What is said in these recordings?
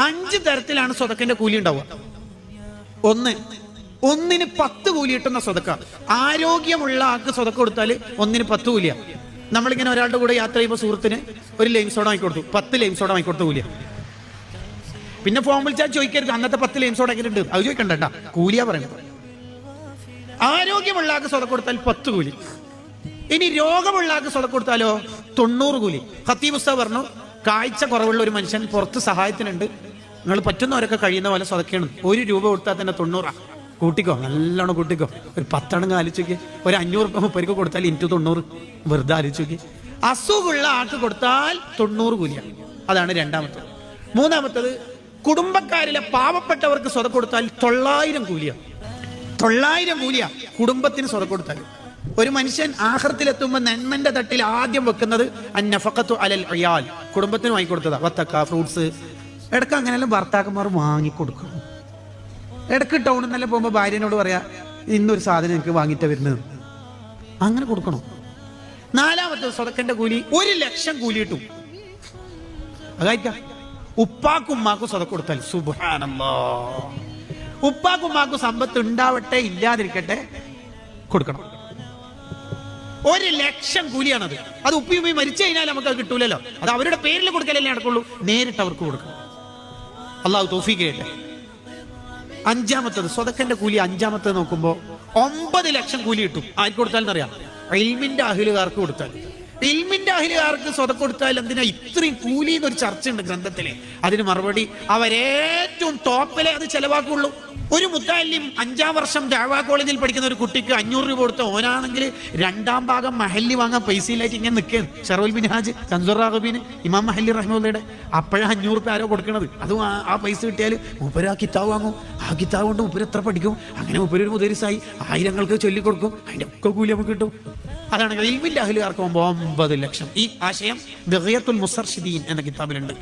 അഞ്ച് തരത്തിലാണ് സ്വതക്കിന്റെ കൂലി ഉണ്ടാവുക. ഒന്ന് ഒന്നിന് പത്ത് കൂലി കിട്ടുന്ന സ്വതക്ക. ആരോഗ്യമുള്ള ആൾക്ക് സ്വതക്ക കൊടുത്താൽ ഒന്നിന് പത്ത് കൂലിയ. നമ്മളിങ്ങനെ ഒരാളുടെ കൂടെ യാത്ര ചെയ്യുമ്പോൾ സുഹൃത്തിന് ഒരു ലൈം സോഡ വാങ്ങിക്കൊടുത്തു. പത്ത് ലൈം സോഡ വാങ്ങിക്കൊടുത്ത കൂലിയ. പിന്നെ ഫോൺ വിളിച്ചാൽ ചോദിക്കരുത്. അന്നത്തെ പത്ത് ലൈം സോഡ എങ്ങനെയുണ്ട്? അത് ചോദിക്കണ്ട കൂലിയാ പറയുന്നത്. ആരോഗ്യമുള്ള ആൾക്ക് സ്വതക്ക കൊടുത്താൽ പത്ത് കൂലി. ഇനി രോഗമുള്ള ആൾക്ക് സ്വതക്ക കൊടുത്താലോ തൊണ്ണൂറ് കൂലി. ഖത്തീബ് ഉസ്താദ് പറഞ്ഞു കാഴ്ച കുറവുള്ള ഒരു മനുഷ്യൻ പുറത്ത് സഹായത്തിനുണ്ട്. നിങ്ങൾ പറ്റുന്നവരൊക്കെ കഴിയുന്ന പോലെ സ്വതക്കണം. ഒരു രൂപ കൊടുത്താൽ തന്നെ തൊണ്ണൂറാ. കൂട്ടിക്കോ നല്ലോണം കൂട്ടിക്കോ. ഒരു പത്തണങ്ങ് ആലോചിക്ക്. ഒരു അഞ്ഞൂറ് മുപ്പരിക്ക് കൊടുത്താൽ ഇന്റു തൊണ്ണൂറ്. വെറുതെ ആലോചിക്ക്. അസുഖമുള്ള ആൾക്ക് കൊടുത്താൽ തൊണ്ണൂറ് കൂലിയാണ് അതാണ് രണ്ടാമത്തത്. മൂന്നാമത്തത് കുടുംബക്കാരിലെ പാവപ്പെട്ടവർക്ക് സ്വത കൊടുത്താൽ തൊള്ളായിരം കൂലിയാണ് തൊള്ളായിരം കൂലിയ കുടുംബത്തിന് സ്വത കൊടുത്താൽ. ഒരു മനുഷ്യൻ ആഹൃത്തിലെത്തുമ്പോൾ നന്മന്റെ തട്ടിൽ ആദ്യം വെക്കുന്നത് അന്നഫക്കത്തു അലൽ അയാൽ കുടുംബത്തിന് വാങ്ങിക്കൊടുത്തതാ. വത്തക്ക ഫ്രൂട്ട്സ് ഇടയ്ക്ക് അങ്ങനെയെല്ലാം ഭർത്താക്കന്മാർ വാങ്ങിക്കൊടുക്കും. ഇടയ്ക്ക് ടൗണിൽ നിന്നല്ല പോകുമ്പോൾ ഭാര്യനോട് പറയാ ഇന്നൊരു സാധനം എനിക്ക് വാങ്ങിയിട്ട് വരുന്നത്. അങ്ങനെ കൊടുക്കണം. നാലാമത്തെ സ്വതക്കന്റെ കൂലി ഒരു ലക്ഷം കൂലി കിട്ടും. അതായിക്കാം. ഉപ്പാക്കും ഉമ്മാക്കും സ്വതക്ക കൊടുത്താൽ സുബാനല്ലോ ഉപ്പാക്കും ഉമ്മാക്കും സമ്പത്ത് ഉണ്ടാവട്ടെ ഇല്ലാതിരിക്കട്ടെ കൊടുക്കണം. ഒരു ലക്ഷം കൂലിയാണത്. അത് ഉപ്പി ഉമ്മയും മരിച്ചു കഴിഞ്ഞാൽ നമുക്ക് അത് കിട്ടൂലല്ലോ. അത് അവരുടെ പേരിൽ കൊടുക്കലല്ലേ നടക്കുള്ളൂ. നേരിട്ട് അവർക്ക് കൊടുക്കണം. അള്ളാഹു തോഫീക്ക് ചെയ്യട്ടെ അഞ്ചാമത്തത് സ്വതക്കന്റെ കൂലി അഞ്ചാമത്തത് നോക്കുമ്പോ ഒമ്പത് ലക്ഷം കൂലി കിട്ടും. ആർക്ക് കൊടുത്താൽ അറിയാം ഇൽമിന്റെ അഹിലുകാർക്ക് കൊടുത്താൽ. ഇൽമിന്റെ അഹിലുകാർക്ക് സ്വത കൊടുത്താൽ എന്തിനാ ഇത്രയും കൂലി എന്നൊരു ചർച്ച ഉണ്ട് ഗ്രന്ഥത്തിൽ? അതിന് മറുപടി അവരേറ്റവും ടോപ്പിലെ അത് ചെലവാക്കുള്ളൂ. ഒരു മുത്താലിം അഞ്ചാം വർഷം രാവാ കോളേജിൽ പഠിക്കുന്ന ഒരു കുട്ടിക്ക് അഞ്ഞൂറ് രൂപ കൊടുത്ത ഓനാണെങ്കിൽ രണ്ടാം ഭാഗം മഹല്ലി വാങ്ങാൻ പൈസയിലേക്ക് ഇങ്ങനെ നിൽക്കുകയാണ്. ഷെറോൽ ബിൻ ഹാജ് തൻസുർ റാഹബീന് ഇമാം മഹല്ലി റഹ്മുള്ളയുടെ അപ്പോഴാണ് അഞ്ഞൂറ് രൂപ ആരോ കൊടുക്കണത്. അതും ആ- പൈസ കിട്ടിയാൽ മൂപ്പര് ആ കിതാബ് വാങ്ങും. ആ കിതാബ് കൊണ്ട് മൂപ്പര് എത്ര പഠിക്കും? അങ്ങനെ മൂപ്പര് ഒരു മുതരിസായി ആയിരങ്ങൾക്ക് ചൊല്ലിക്കൊടുക്കും. അതിന്റെ ഒക്കെ കൂലി നമുക്ക് കിട്ടും. അതാണ് ഇൽമിന്റെ അഹലുകാർക്ക് പോകുമ്പോൾ ഒമ്പത് ലക്ഷം. ഈ ആശയം ബഹിയത്തുൽ മുസർഷിദീൻ എന്ന കിതാബിലുണ്ട്.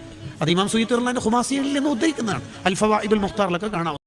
അത് ഇമാം സുയ്ത്തുറിന്റെ ഹുമാസിയിൽ നിന്ന് ഉദ്ധരിക്കുന്നതാണ്. അൽഫവാ ഇബുൽ മുഖ്താറിലൊക്കെ കാണാവുന്നത്